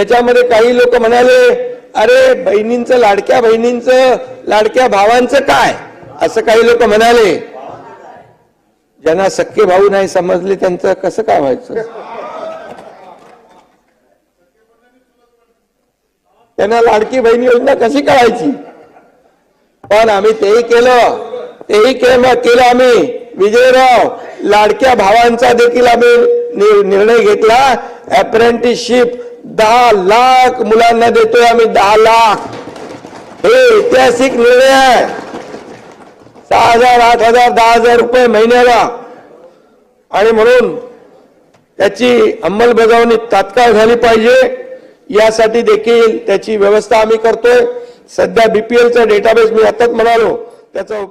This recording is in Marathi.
त्याच्यामध्ये काही लोक म्हणाले अरे बहिणींचं लाडक्या बहिणींचं लाडक्या भावांचं काय? असं काही लोक म्हणाले. ज्यांना सख्खे भाऊ नाही समजले त्यांचं कसं काय व्हायचं? त्यांना लाडकी बहिणी योजना कशी कळायची पण आम्ही तेही केलं. तेही केलं केलं आम्ही. विजयराव लाडक्या भावांचा देखील आम्ही निर्णय घेतला. अप्रेंटिसशिप दहा लाख मुलांना देतोय आम्ही दहा लाख. हे ऐतिहासिक निर्णय आहे. सहा हजार आठ हजार दहा हजार रुपये महिन्याला. आणि म्हणून त्याची अंमलबजावणी तात्काळ झाली पाहिजे. यासाठी देखील त्याची व्यवस्था आम्ही करतोय. सध्या बीपीएलचा डेटाबेस मी आताच म्हणालो. त्याचा